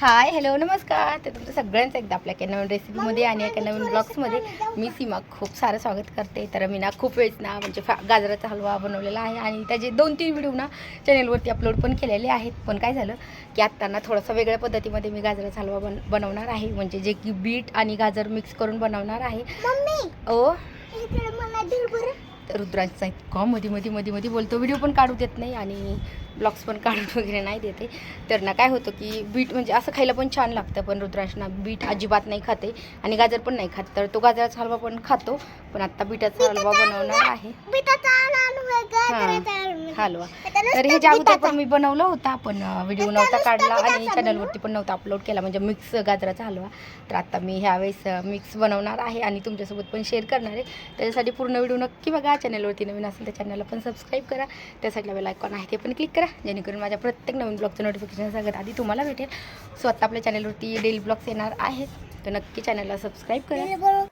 Hi hello नमस्कार. तर तुमचं सगळ्यांचं एकदा आपल्या एका नवीन रेसिपीमध्ये आणि एका नवीन ब्लॉग्समध्ये मी सीमा खूप सारं स्वागत करते. तर मी ना खूप वेळेस ना म्हणजे फा गाजराचा हलवा बनवलेला आहे आणि त्याचे दोन तीन व्हिडिओ ना चॅनेलवरती अपलोड पण केलेले आहेत. पण काय झालं की आत्ता ना थोडंसं वेगळ्या पद्धतीमध्ये मी गाजराचा हलवा बन बनवणार आहे. म्हणजे जे की बीट आणि गाजर मिक्स करून बनवणार आहे. ओ? रुद्रांचा इतका मध्ये मध्ये मध्ये मध्ये बोलतो. व्हिडिओ पण काढू देत नाही आणि ब्लॉग्स पण काढून वगैरे नाही देते. तर ना काय होतं की बीट म्हणजे असं खायला पण छान लागतं पण रुद्रांशना बीट अजिबात नाही खाते आणि गाजर पण नाही खात. तर तो गाजराचा हलवा पण खातो पण आत्ता बीटाचा हलवा बनवणार आहे. हलवा तर अगोदर बिटाचा. पण मी बनवलं होता पण व्हिडिओ नव्हता काढला आणि चॅनलवरती पण नव्हता अपलोड केला म्हणजे मिक्स गाजराचा हलवा. तर आता मी ह्यावेळेस मिक्स बनवणार आहे आणि तुमच्यासोबत पण शेअर करणार आहे. त्याच्यासाठी पूर्ण व्हिडिओ नक्की बघा. चॅनलवरती नवीन असेल तर चॅनलला पण सबस्क्राईब करा. त्यासाठी बेल आयकॉन आहे ते पण क्लिक करा. जेणेकरून माझ्या प्रत्येक नवीन ब्लॉगचं नोटिफिकेशन सगळ्यात आधी तुम्हाला भेटेल. सो आत्ता आपल्या चॅनलवरती डेली ब्लॉग्स येणार आहेत. तर नक्की चॅनलला सबस्क्राईब करा.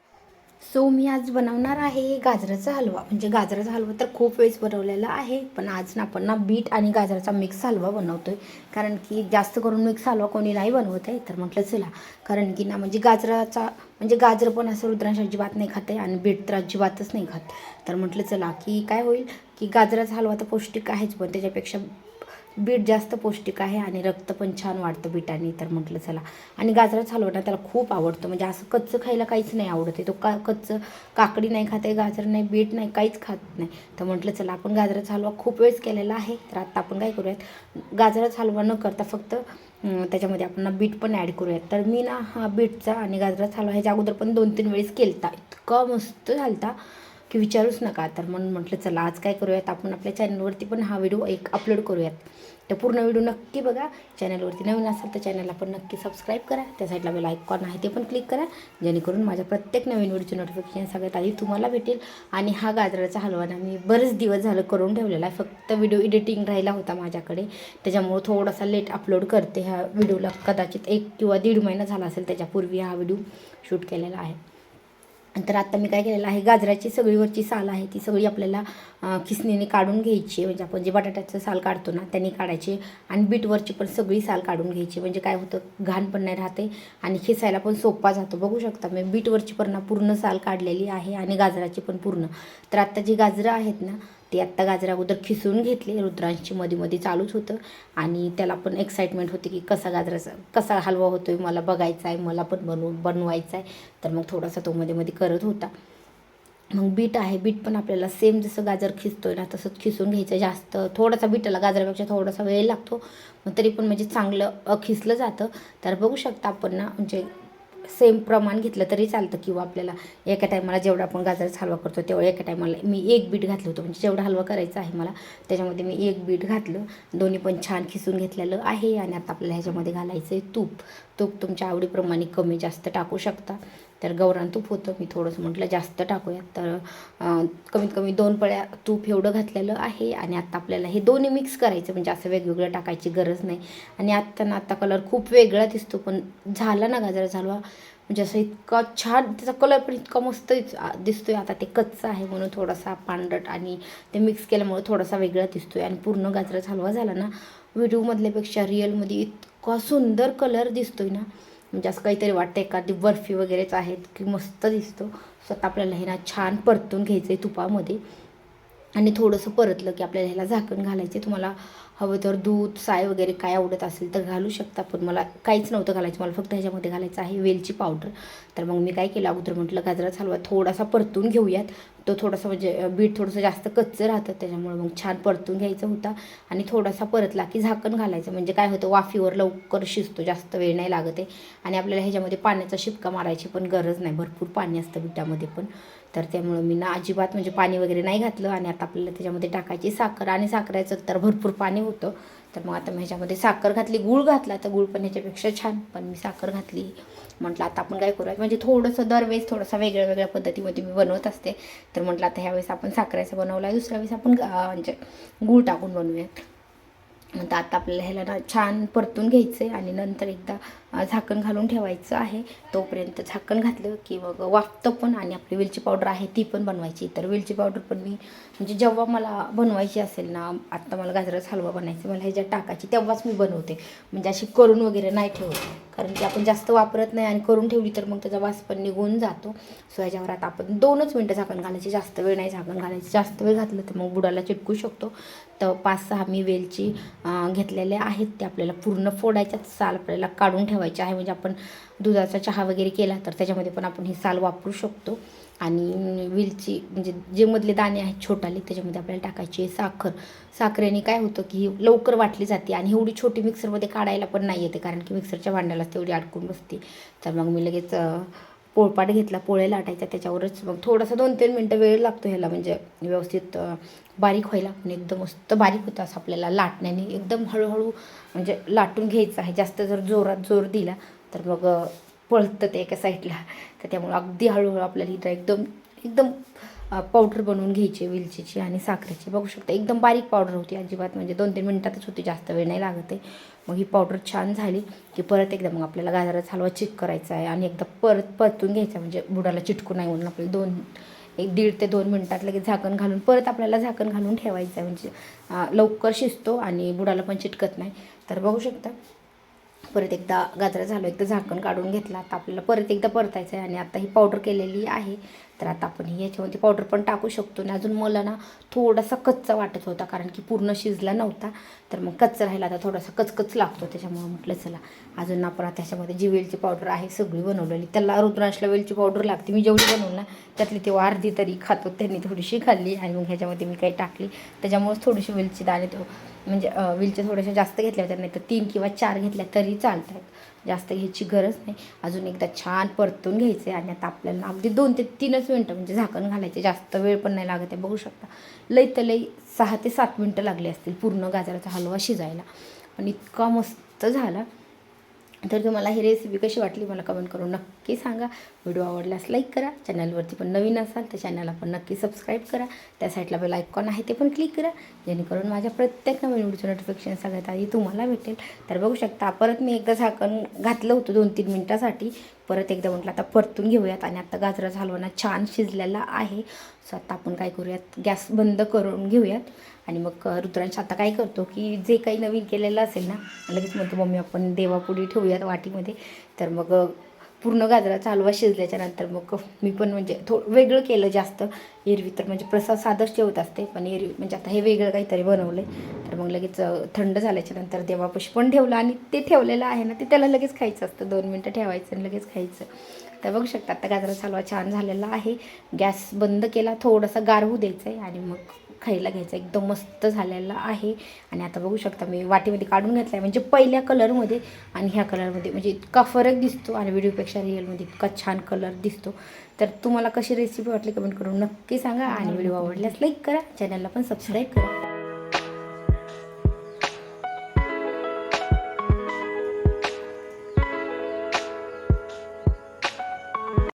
सो मी आज बनवणार आहे गाजराचा हलवा. म्हणजे गाजराचा हलवा तर खूप वेळेस बनवलेला आहे पण आज ना आपण ना बीट आणि गाजराचा मिक्स हलवा बनवतो आहे कारण की जास्त करून मिक्स हलवा कोणी नाही बनवत आहे तर म्हटलं चला. कारण की ना म्हणजे गाजराचा म्हणजे गाजर पण असं रुद्रांश अजिबात नाही खाते आणि बीट तर अजिबातच नाही खात. तर म्हटलं चला की काय होईल की गाजराचा हलवा तर पौष्टिक आहेच पण त्याच्यापेक्षा बीट जास्त पौष्टिक आहे आणि रक्त पण छान वाढतं बीटाने. तर म्हटलं चला. आणि गाजराचा हलवा ना त्याला खूप आवडतं. म्हणजे असं कच्चं खायला काहीच नाही आवडत. आहे तो का कच्चं काकडी नाही खाते गाजर नाही बीट नाही काहीच खात नाही. तर म्हटलं चला आपण गाजराचा हलवा खूप वेळेस केलेला आहे. तर आता आपण काय करूयात? गाजराचा हलवा न करता फक्त त्याच्यामध्ये आपण ना बीट पण ॲड करूयात. तर मी ना हा बीटचा आणि गाजराचा हलवा ह्याच्या अगोदर पण दोन तीन वेळेस केलता. इतका मस्त झालता. की विचारूच नका. तर म्हणून म्हटलं चला आज काय करूयात? आपण आपल्या चॅनलवरती पण हा व्हिडिओ एक अपलोड करूयात. तर पूर्ण व्हिडिओ नक्की बघा. चॅनलवरती नवीन असेल तर चॅनलला पण नक्की सबस्क्राईब करा. त्या साईडला बेल आयकॉन आहे ते पण क्लिक करा. जेणेकरून माझ्या प्रत्येक नवीन व्हिडिओचे नोटिफिकेशन सगळ्यात आधी तुम्हाला भेटेल. आणि हा गाजराचा हलवा ना मी बरेच दिवस झालं करून ठेवलेला आहे. फक्त व्हिडिओ एडिटिंग राहिला होता माझ्याकडे. त्याच्यामुळं थोडासा लेट अपलोड करते ह्या व्हिडिओला कदाचित एक किंवा दीड महिना झाला असेल त्याच्यापूर्वी हा व्हिडिओ शूट केलेला आहे. तर आता मी काय केलेलं आहे गाजराची सगळीवरची साल आहे ती सगळी आपल्याला खिसणीने काढून घ्यायची म्हणजे आपण जे बटाट्याचं साल काढतो ना त्यांनी काढायची आणि बीटवरची पण सगळी साल काढून घ्यायची म्हणजे काय होतं घाण पण नाही राहते आणि खिसायला पण सोपा जातो. बघू शकता मी बीटवरची पण ना पूर्ण साल काढलेली आहे आणि गाजराची पण पूर्ण. तर आत्ता जी गाजरं आहेत ना ते आत्ता गाजरा अगोदर खिसून घेतले. रुद्रांशी मध्ये मध्ये चालूच होतं. आणि त्याला पण एक्साइटमेंट होती की कसा गाजराचा कसा हलवा होतो आहे मला बघायचा आहे मला पण बनवू बनवायचा आहे. तर मग थोडासा तो मध्ये मध्ये करत होता. मग बीट आहे बीट पण आपल्याला सेम जसं गाजर खिसतोय ना तसंच खिसून घ्यायचं. जास्त थोडासा बीटाला गाजरापेक्षा थोडासा वेळ लागतो. मग तरी पण म्हणजे चांगलं खिसलं जातं. तर बघू शकता आपण ना म्हणजे सेम प्रमाण घेतलं तरी चालतं किंवा आपल्याला एका टायमाला जेवढा आपण गाजराचा हलवा करतो तेवढा एका टायमाला मी एक बीट घातलं होतं. म्हणजे जेवढा हलवा करायचा आहे मला त्याच्यामध्ये मी एक बीट घातलं. दोन्ही पण छान खिसून घेतलेलं आहे आणि आता आपल्याला ह्याच्यामध्ये घालायचं आहे तूप. तूप तुमच्या आवडीप्रमाणे कमी जास्त टाकू शकता. तर गौरान तूप होतं. मी थोडंसं म्हटलं जास्त टाकूयात. तर कमीत कमी दोन पळ्या तूप एवढं घातलेलं आहे आणि आत्ता आपल्याला हे दोन्ही मिक्स करायचं. म्हणजे असं वेगवेगळं टाकायची गरज नाही. आणि आत्ता ना आता कलर खूप वेगळा दिसतो. पण झाला ना गाजर झालवा. म्हणजे असं इतका छान त्याचा कलर पण इतका मस्त दिसतो दिसतोय. आता ते कच्चं आहे म्हणून थोडासा पांढरट आणि ते मिक्स केल्यामुळे थोडासा वेगळा दिसतोय. आणि पूर्ण गाजराचा हलवा झाला ना व्हिडिओमधल्यापेक्षा रिअलमध्ये इतका सुंदर कलर दिसतोय ना. म्हणजे असं काहीतरी वाटतं एखादी बर्फी वगैरेच आहेत. की मस्त दिसतो. स्वतः आपल्याला हे ना छान परतून घ्यायचं आहे तुपामध्ये. आणि थोडंसं परतलं की आपल्याला ह्याला झाकण घालायचे तुम्हाला हवं तर दूध साय वगैरे काय आवडत असेल तर घालू शकता पण मला काहीच नव्हतं घालायचं. मला फक्त ह्याच्यामध्ये घालायचं आहे वेलची पावडर. तर मग मी काय केलं अगोदर म्हटलं गाजराचा हलवा थोडासा परतून घेऊयात. तो थोडासा म्हणजे बीट थोडंसं जास्त कच्चं राहतं त्याच्यामुळे मग छान परतून घ्यायचा होता. आणि थोडासा परतला की झाकण घालायचं. म्हणजे काय होतं वाफीवर लवकर शिजतो जास्त वेळ नाही लागत आहे. आणि आपल्याला ह्याच्यामध्ये पाण्याचा शिपका मारायची पण गरज नाही. भरपूर पाणी असतं बिटामध्ये पण. तर त्यामुळं मी ना अजिबात म्हणजे पाणी वगैरे नाही घातलं आणि आता आपल्याला त्याच्यामध्ये टाकायची साखर आणि साखरायचं तर भरपूर पाणी होतं. तर मग आता मी ह्याच्यामध्ये साखर घातली गूळ घातला. तर गूळ पण ह्याच्यापेक्षा छान पण मी साखर घातली. म्हटलं आता आपण काय करूयात म्हणजे थोडंसं दरवेळेस थोडंसं वेगळ्या वेगळ्या पद्धतीमध्ये मी बनवत असते. तर म्हटलं आता ह्यावेळेस आपण साखरेचं बनवलं आहे दुसऱ्या वेळेस आपण म्हणजे गूळ टाकून बनवूयात. तर आता आपल्याला ह्याला ना छान परतून घ्यायचं आहे आणि नंतर एकदा झाकण घालून ठेवायचं आहे. तोपर्यंत झाकण घातलं की मग वाफतं पण आणि आपली वेलची पावडर आहे ती पण बनवायची. तर वेलची पावडर पण मी म्हणजे जेव्हा मला बनवायची असेल ना आत्ता मला गाजराचा हलवा बनायचा मला ह्याच्यात टाकायची तेव्हाच मी बनवते. म्हणजे अशी करून वगैरे नाही ठेवत. कारण की आपण जास्त वापरत नाही आणि करून ठेवली तर मग त्याचा वास पण निघून जातो. सो ह्याच्यावर आता आपण दोनच मिनटं झाकण घालायची. जास्त वेळ नाही झाकण घालायची. जास्त वेळ घातलं तर मग बुडाला चिटकू शकतो. तर पाच सहा मी वेलची घेतलेल्या आहेत. ते आपल्याला पूर्ण फोडायच्या साल आपल्याला काढून ठेवायचं. आहे. म्हणजे आपण दुधाचा चहा वगैरे केला तर त्याच्यामध्ये पण आपण ही साल वापरू शकतो. आणि विलची म्हणजे जे मधले दाणे आहेत छोटाले त्याच्यामध्ये आपल्याला टाकायची आहे साखर. साखरेने काय होतं की लवकर वाटली जाते आणि एवढी छोटी मिक्सरमध्ये काढायला पण नाही येते कारण की मिक्सरच्या भांड्यालाच तेवढी अडकून बसते. तर मग मी लगेच पोळपाट घेतला पोळे लाटायचा त्याच्यावरच. मग थोडासा दोन तीन मिनटं वेळ लागतो ह्याला म्हणजे व्यवस्थित बारीक व्हायला. पण एकदम मस्त बारीक होतं असं आपल्याला लाटण्याने. एकदम हळूहळू म्हणजे लाटून घ्यायचं आहे. जास्त जर जोरात जोर दिला तर मग पळतं ते एका साईडला. तर त्यामुळं अगदी हळूहळू आपल्याला इथं एकदम एकदम पावडर बनवून घ्यायची वेलचीची आणि साखरेची. बघू शकता एकदम बारीक पावडर होती अजिबात म्हणजे दोन तीन मिनटातच होती जास्त वेळ नाही लागत आहे. मग ही पावडर छान झाली की परत एकदा मग आपल्याला गाजराचा हलवा चिक करायचा आहे आणि एकदा परत परतून घ्यायचा म्हणजे बुडाला चिटकू नाही म्हणून आपल्याला दोन एक दीड ते दोन मिनटात लगेच झाकण घालून परत आपल्याला झाकण घालून ठेवायचं आहे. म्हणजे लवकर शिजतो आणि बुडाला पण चिटकत नाही. तर बघू शकता परत एकदा गाजरा झालो एकदा झाकण काढून घेतला. आता आपल्याला परत एकदा परतायचं आहे आणि आता ही पावडर केलेली आहे. तर आता आपण ही याच्यामध्ये पावडर पण टाकू शकतो. आणि अजून मला ना थोडासा कच्चा वाटत होता कारण की पूर्ण शिजला नव्हता. तर मग कच्चा राहिला आता थोडासा कचकच लागतो. त्याच्यामुळे म्हटलं चला अजून आपण आता त्याच्यामध्ये जी वेलची पावडर आहे सगळी बनवलेली. त्याला रुद्रांशला वेलची पावडर लागते. मी जेवढी बनवून ना त्यातली तेव्हा अर्धी तरी खातो. त्यांनी थोडीशी खाल्ली आणि मग ह्याच्यामध्ये मी काही टाकली. त्याच्यामुळेच थोडीशी वेलची दाणे तो म्हणजे वेलच्या थोड्याशा जास्त घेतल्या होत्या नाही तर तीन किंवा चार घेतल्या तरी चालत आहेत जास्त घ्यायची गरज नाही. अजून एकदा छान परतून घ्यायचे आणि आता आपल्याला अगदी दोन ते तीनच मिनटं म्हणजे झाकण घालायचे. जास्त वेळ पण नाही लागत आहे बघू शकता. लई तर लई सहा ते सात मिनटं लागली असतील पूर्ण गाजराचा हलवा शिजायला. पण इतका मस्त झाला. तर तुम्हाला ही रेसिपी कशी वाटली मला कमेंट करून नक्की सांगा. व्हिडिओ आवडल्यास लाईक करा. चॅनलवरती पण नवीन असाल तर चॅनलला पण नक्की सबस्क्राईब करा. त्या साईडला बेल आयकॉन आहे ते पण क्लिक करा. जेणेकरून माझ्या प्रत्येक नवीन व्हिडिओचं नोटिफिकेशन सगळ्यात आधी तुम्हाला भेटेल. तर बघू शकता परत मी एकदा झाकण घातलं होतं दोन तीन मिनटासाठी. परत एकदा म्हटलं आता परतून घेऊयात. आणि आता गाजराचा झालवणं छान शिजलेला आहे. सो आता आपण काय करूयात? गॅस बंद करून घेऊयात. आणि मग रुद्रांश आता काय करतो की जे काही नवीन केलेलं असेल ना लगेच म्हणतो मम्मी आपण देवापुढे ठेवूयात वाटीमध्ये. तर मग पूर्ण गाजराचा हलवा शिजल्याच्या नंतर मग मी पण म्हणजे थोडं वेगळं केलं जास्त. एरवी तर म्हणजे प्रसाद साधंच ठेवत असते पण एरवी म्हणजे आता हे वेगळं काहीतरी बनवलं आहे तर मग लगेच थंड झाल्याच्यानंतर देवापाशी पण ठेवलं आणि ते ठेवलेलं आहे ना ते त्याला लगेच खायचं असतं. दोन मिनटं ठेवायचं आणि लगेच खायचं. तर बघू शकता आता गाजराचा हलवा छान झालेला आहे. गॅस बंद केला थोडासा गार होऊ द्यायचं आहे आणि मग खायला घ्यायचं. एकदम मस्त झालेला आहे. आणि आता बघू शकता मी वाटीमध्ये काढून घेतला आहे म्हणजे पहिल्या कलरमध्ये आणि ह्या कलरमध्ये म्हणजे इतका फरक दिसतो आणि व्हिडिओपेक्षा रिअलमध्ये इतका छान कलर दिसतो. तर तुम्हाला कशी रेसिपी वाटली कमेंट करून नक्की सांगा. आणि व्हिडिओ आवडल्यास लाईक करा. चॅनलला पण सबस्क्राईब करा.